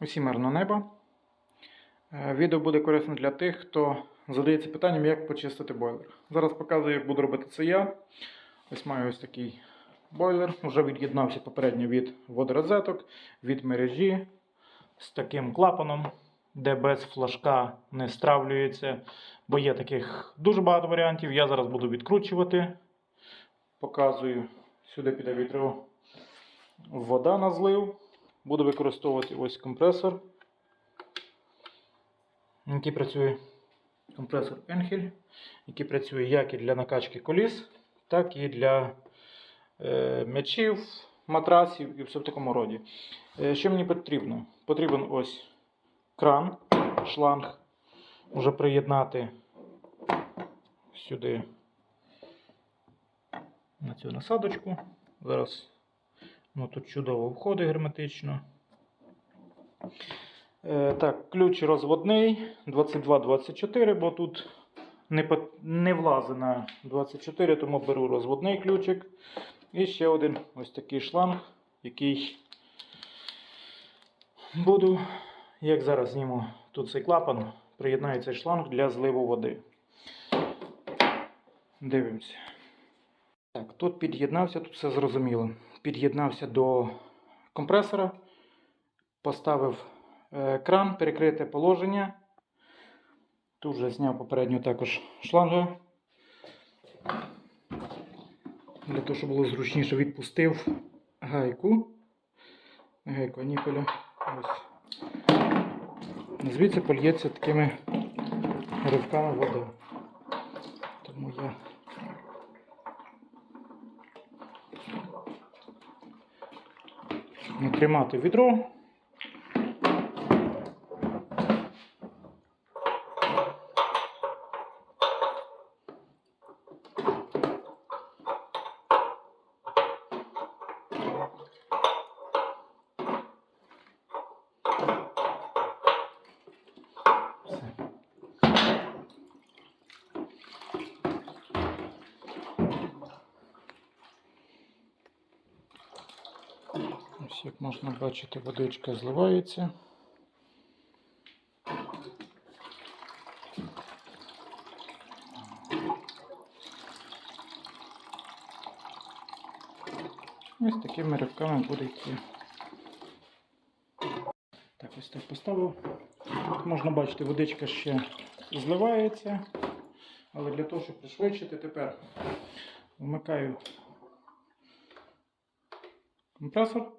Усім мирного неба. Е, Відео буде корисно для тих, хто задається питанням, як почистити бойлер. Зараз показую, як буду робити це я. Ось маю ось такий бойлер. Вже від'єднався попередньо від водорозеток, від мережі з таким клапаном, де без флажка не стравлюється. Бо є таких дуже багато варіантів. Я зараз буду відкручувати. Показую. Сюди піде відро вода на злив. Буду використовувати ось компресор, який працює компресор Enhel, який працює як і для накачки коліс, так і для е, м'ячів, матрасів і все в такому роді. Е, що мені потрібно? Потрібен ось кран, шланг. Вже приєднати сюди на цю насадочку. Зараз Ну, тут чудово входить герметично. Е, так, ключ розводний 22-24, бо тут не, не влазить на 24, тому беру розводний ключик. І ще один ось такий шланг, який буду, як зараз зніму тут цей клапан, приєднаю цей шланг для зливу води. Дивимося. Так, тут під'єднався, тут все зрозуміло. Під'єднався до компресора, поставив е, кран, перекрите положення. Тут вже зняв попередньо також шлангу. Для того, щоб було зручніше, відпустив гайку. Гайку, ніколя. Ось. Звідси польється такими ривками вода. Тому я не тримати відро. Все. Ось як можна бачити, водичка зливається. Ось такими ривками буде йти. Так, ось так поставив. Як можна бачити, водичка ще зливається. Але для того, щоб пришвидшити, тепер вмикаю компресор.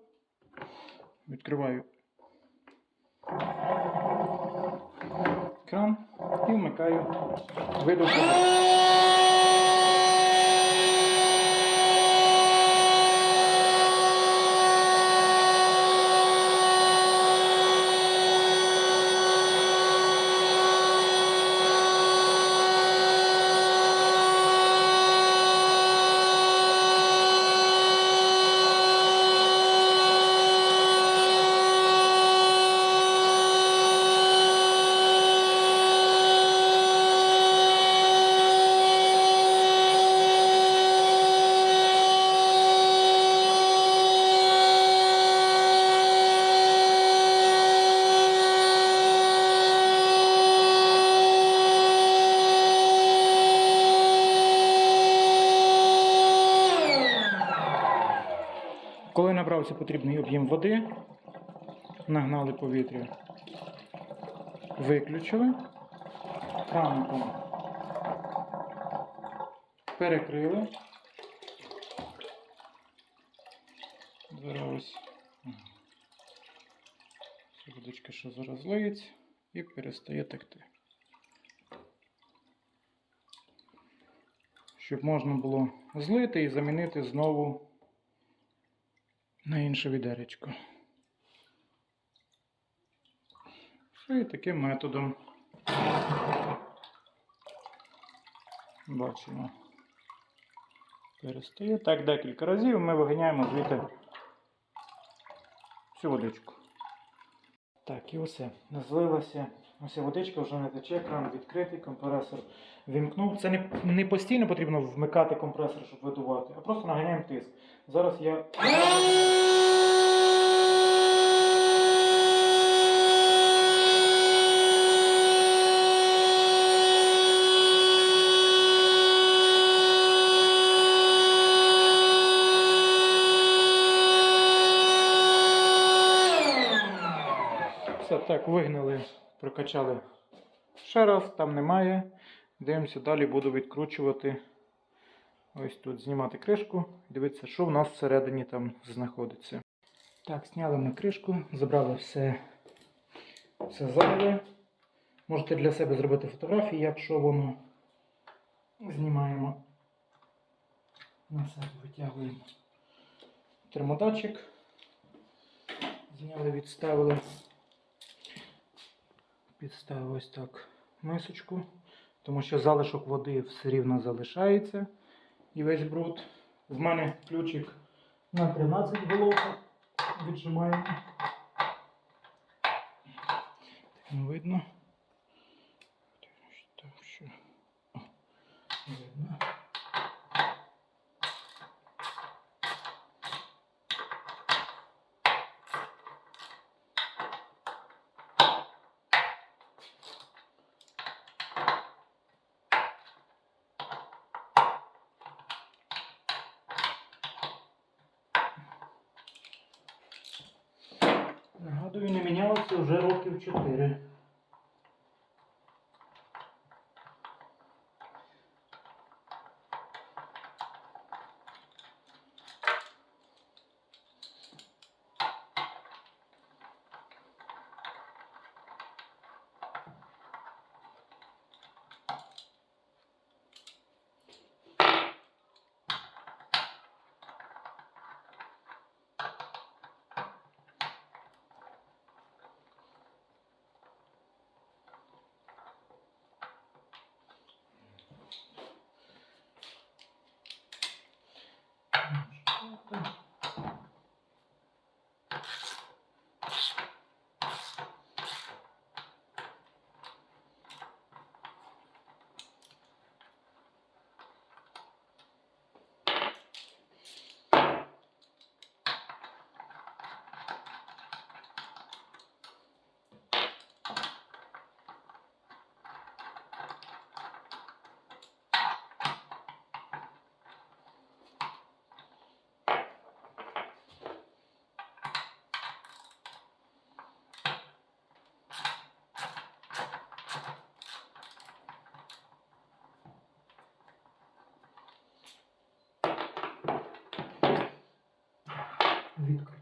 Відкриваю кран і вмикаю видовку. Коли набрався потрібний об'єм води, нагнали повітря, виключили, краником перекрили. Зараз. Водичка, що зараз злиється, і перестає текти. Щоб можна було злити і замінити знову на інше відеречко. І таким методом бачимо. Перестає. Так, декілька разів ми виганяємо звідти всю водичку. Так, і усе. Злилася. Ось водичка вже не тече, кран відкритий, компресор вімкнув. Це не не постійно потрібно вмикати компресор, щоб видувати, а просто наганяємо тиск. Зараз я. Так, вигнали прокачали ще раз, там немає. Дивимося, далі буду відкручувати. Ось тут знімати кришку. Дивитися, що в нас всередині там знаходиться. Так, зняли ми кришку, забрали все, все зайве. Можете для себе зробити фотографії, якщо воно знімаємо. На себе витягуємо термодатчик. Зняли, відставили. Підставив ось так мисочку, тому що залишок води все рівно залишається і весь бруд. В мене ключик на 13 головка. Віджимаємо. Так не видно. Так, що. Видно. Нагадую, не мінялося вже років 4. Thank you.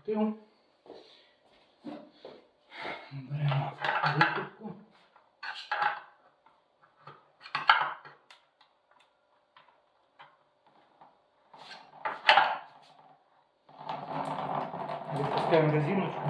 Відкрутив. Беремо викрутку. Відпускаємо резиночку.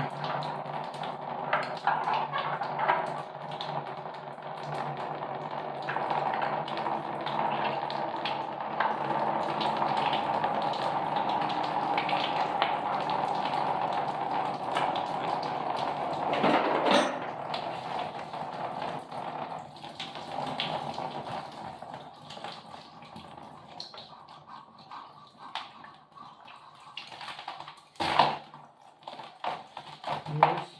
Ось.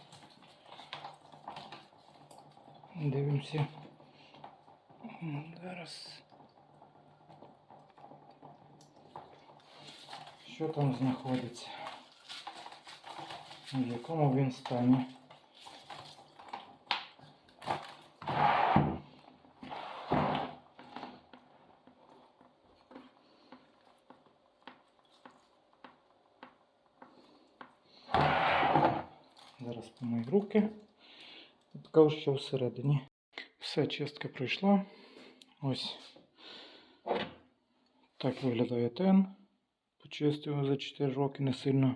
Дивимося. Зараз. Що там знаходиться? В якому він стані? Зараз помию руки. Покажу, що всередині. Все, чистка пройшла. Ось так виглядає тен. Почистив за 4 роки, не сильно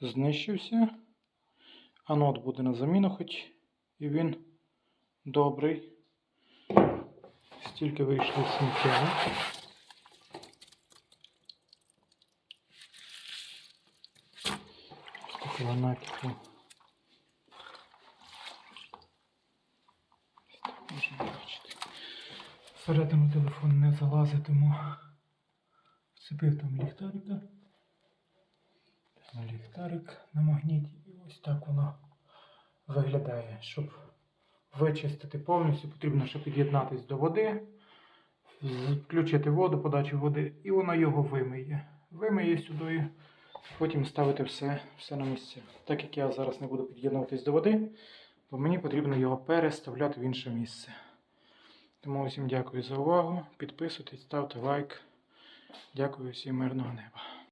знищився. Анод буде на заміну, хоч і він добрий. Стільки вийшло сміття. Такого накипу. Ось так Всередину телефон не залазить, тому вцепив там ліхтарика. Ліхтарик на магніті і ось так воно виглядає. Щоб вичистити повністю, потрібно ще під'єднатись до води, включити воду, подачу води, і воно його вимиє. Вимиє сюди, потім ставити все, все на місце. Так як я зараз не буду під'єднуватись до води, бо мені потрібно його переставляти в інше місце. Тому всім дякую за увагу. Підписуйтесь, ставте лайк. Дякую всім мирного неба.